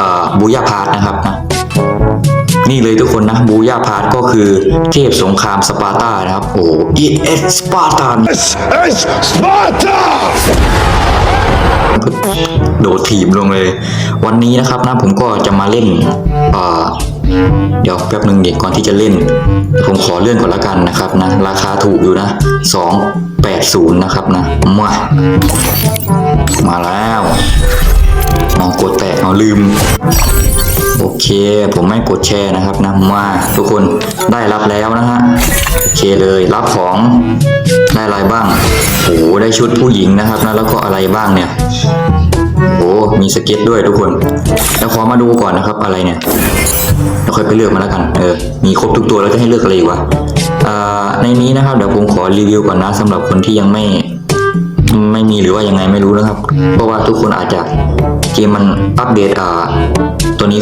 เอ่อบูยาพาร์ทนะครับนะนี่เลยทุกคนนะบูยาพาร์ทก็คือเทพสงครามสปาร์ตานะครับ โอ้อีเอสสปาร์ตาน It's Sparta! โดดถีบลงเลย วันนี้นะครับนะผมก็จะมาเล่นเอ่อเดี๋ยวแป๊บหนึ่งเด็กก่อนที่จะเล่น ผมขอเลื่อนก่อนละกันนะครับนะ ราคาถูกอยู่นะสองแปดศูนย์นะครับนะมามาแล้ว ลืม โอเค ผมไม่กดแชร์นะครับนะมาทุกคนได้รับแล้วนะฮะโอเคเลยรับของได้อะไรบ้างโอ้ได้ชุดผู้หญิงนะครับนะแล้วก็อะไรบ้างเนี่ยโอ้มีสเก็ตด้วยทุกคน แล้วขอมาดูก่อนนะครับอะไรเนี่ยเราค่อยไปเลือกมาแล้วกันเออมีครบทุกตัวแล้วจะให้เลือกอะไรอีกวะในนี้นะครับเดี๋ยวผมขอรีวิวก่อนนะสำหรับคนที่ยังไม่ ไม่มีหรือว่ายังไงไม่รู้นะครับ เพราะว่าทุกคนอาจจะเกมมันอัปเดตอ่าตัวนี้